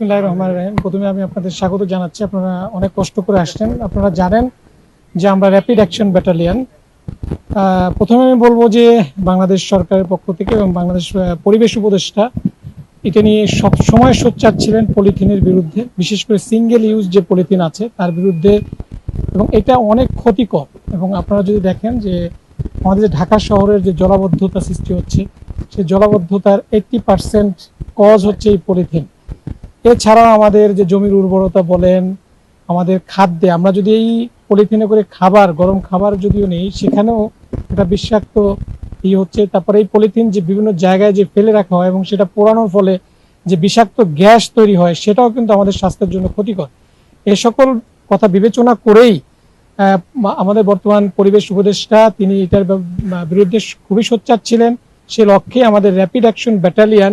রহমান রহিম। প্রথমে আমি আপনাদের স্বাগত জানাচ্ছি। আপনারা অনেক কষ্ট করে আসছেন। আপনারা জানেন যে আমরা র্যাপিড অ্যাকশন ব্যাটালিয়ন প্রথমে আমি বলব যে বাংলাদেশ সরকারের পক্ষ থেকে এবং বাংলাদেশ পরিবেশ উপদেষ্টা, এটা নিয়ে সব সময় সোচ্চার ছিলেন পলিথিনের বিরুদ্ধে। বিশেষ করে সিঙ্গেল ইউজ যে পলিথিন আছে, তার বিরুদ্ধে এবং এটা অনেক ক্ষতিকর। এবং আপনারা যদি দেখেন যে আমাদের ঢাকা শহরের যে জলাবদ্ধতা সৃষ্টি হচ্ছে সেই জলাবদ্ধতার এইটটি পার্সেন্ট কজ হচ্ছে এই পলিথিন। এছাড়াও আমাদের যে জমির উর্বরতা বলেন, আমাদের খাদ্যে, আমরা যদি এই পলিথিনে করে খাবার, গরম খাবার যদিও নেই, সেখানেও একটা বিষাক্ত ই হচ্ছে, তারপরে এই পলিথিন যে বিভিন্ন জায়গায় যে ফেলে রাখা হয় এবং সেটা পোড়ানোর ফলে যে বিষাক্ত গ্যাস তৈরি হয়, সেটাও কিন্তু আমাদের স্বাস্থ্যের জন্য ক্ষতিকর। এ সকল কথা বিবেচনা করেই আমাদের বর্তমান পরিবেশ উপদেষ্টা, তিনি এটার বিরুদ্ধে খুবই সোচ্চার ছিলেন। সে লক্ষ্যে আমাদের র্যাপিড অ্যাকশন ব্যাটালিয়ন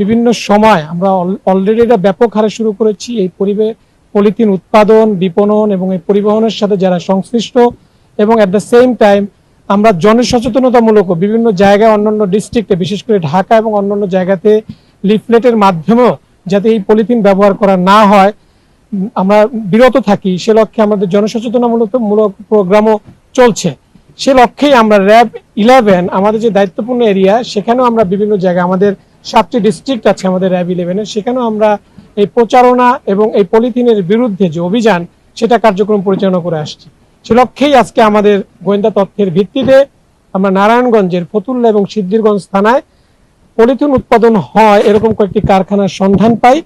বিভিন্ন সময় আমরা অলরেডি এটা ব্যাপক হারে শুরু করেছি এই পরিবেশ পলিথিন উৎপাদন, বিপণন এবং এই পরিবহনের সাথে যারা সংশ্লিষ্ট এবং অ্যাট দ্য সেম টাইম আমরা জনসচেতনতামূলক বিভিন্ন জায়গায় অন্যান্য ডিস্ট্রিক্টে বিশেষ করে ঢাকা এবং অন্যান্য জায়গাতে লিফলেটের মাধ্যমেও যাতে এই পলিথিন ব্যবহার করা না হয় আমরা বিরত থাকি। সে লক্ষ্যে আমাদের জনসচেতনামূলক মূলক প্রোগ্রামও চলছে। সে লক্ষ্যেই আমরা র্যাব ইলেভেন, আমাদের যে দায়িত্বপূর্ণ এরিয়া, সেখানেও আমরা বিভিন্ন জায়গায় আমাদের সাতটি ডিস্ট্রিক্ট আছে আমাদের র্যাব ইলেভেনের সেখানেও আমরা এই প্রচারণা এবং এই পলিথিনের বিরুদ্ধে যে অভিযান, সেটা কার্যক্রম পরিচালনা করে আসছি। সে লক্ষ্যেই আজকে আমাদের গোয়েন্দা তথ্যের ভিত্তিতে আমরা নারায়ণগঞ্জের ফতুল্লা এবং সিদ্ধিরগঞ্জ থানায় পলিথিন উৎপাদন হয় এরকম কয়েকটি কারখানার সন্ধান পাই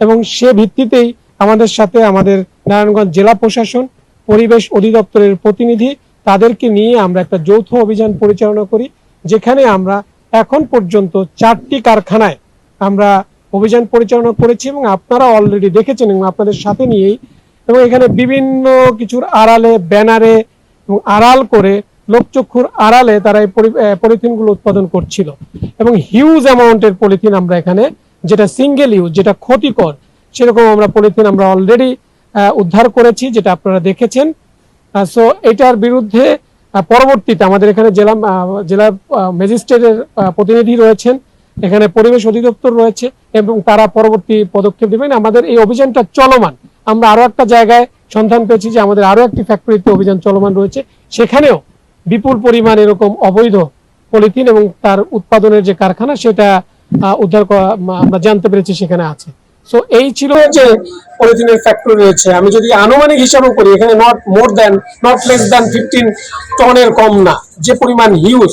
এবং সে ভিত্তিতেই আমাদের সাথে আমাদের নারায়ণগঞ্জ জেলা প্রশাসন, পরিবেশ অধিদপ্তরের প্রতিনিধি, তাদেরকে নিয়ে আমরা একটা যৌথ অভিযান পরিচালনা করি, যেখানে আমরা এখন পর্যন্ত চারটি কারখানায় আমরা অভিযান পরিচালনা করেছি এবং আপনারা অলরেডি দেখেছেন এবং আপনাদের সাথে নিয়েই। এবং এখানে বিভিন্ন কিছুর আড়ালে, ব্যানারে এবং আড়াল করে লোকচক্ষুর আড়ালে তারা এই পলিথিনগুলো উৎপাদন করছিল। এবং হিউজ অ্যামাউন্টের পলিথিন আমরা এখানে, যেটা সিঙ্গেল ইউজ যেটা ক্ষতিকর, সেরকম আমরা পলিথিন আমরা অলরেডি উদ্ধার করেছি, যেটা আপনারা দেখেছেন। সো এটার বিরুদ্ধে পরবর্তীতে আমাদের এখানে জেলা জেলা ম্যাজিস্ট্রেটের প্রতিনিধি রয়েছেন। এখানে পরিবেশ অধিদপ্তর রয়েছে এবং তারা পরবর্তী পদক্ষেপ দেবেন আমাদের এই অভিযানটা চলমান। আমরা আরও একটা জায়গায় সন্ধান পেয়েছি যে আমাদের আরও একটি ফ্যাক্টরিতে অভিযান চলমান রয়েছে। সেখানেও বিপুল পরিমাণ এরকম অবৈধ পলিথিন এবং তার উৎপাদনের যে কারখানা, সেটা উদ্ধার করা আমরা জানতে পেরেছি সেখানে আছে। সো এই ছিল যে পলিথিনের ফ্যাক্টরি রয়েছে। আমি যদি আনুমানিক হিসাবে করি, এখানে not more than not less than fifteen টনের কম না। যে পরিমাণ হিউজ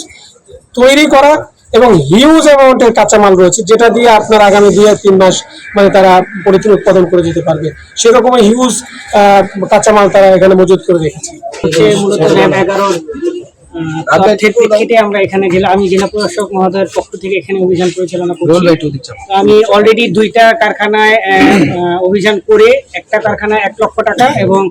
তৈরি করা এবং হিউজ অ্যামাউন্টের কাঁচামাল রয়েছে, যেটা দিয়ে আপনার আগামী দুই তিন মাস মানে তারা পলিথিন উৎপাদন করে যেতে পারবে। সেরকম হিউজ কাঁচামাল তারা এখানে মজুত করে রেখেছে। প্রেক্ষিতে আমরা এখানে জেলা আমি জেলা প্রশাসক মহোদয়ের পক্ষ থেকে এখানে অভিযান পরিচালনা করছি। আমি অলরেডি দুইটা কারখানায় অভিযান করে একটা কারখানায় এক লক্ষ টাকা এবং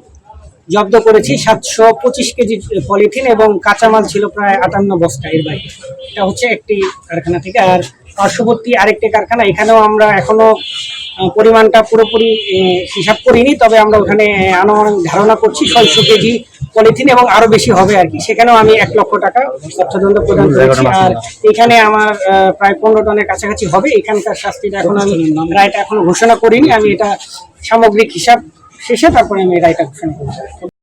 জব্দ করেছি সাতশো পঁচিশ কেজি পলিথিন এবং কাঁচামাল ছিল প্রায় আটান্ন বস্তা এর বাইরে। এটা হচ্ছে একটি কারখানা থেকে। আর পার্শ্ববর্তী আরেকটি কারখানা এখানেও আমরা এখনও পরিমাণটা পুরোপুরি হিসাব করিনি তবে আমরা ওখানে আনুমানিক ধারণা করছি ছয়শো কেজি পলিথিন এবং আরও বেশি হবে আর কি। সেখানেও আমি এক লক্ষ টাকা অর্থদণ্ড প্রদান করেছি। আর এখানে আমার প্রায় পনেরো টনের কাছাকাছি হবে। এখানকার শাস্তিটা এখন আমি রায়টা এখনও ঘোষণা করিনি। আমি এটা সামগ্রিক হিসাব শেষে তারপরে আমি রায়টা ঘোষণা করছি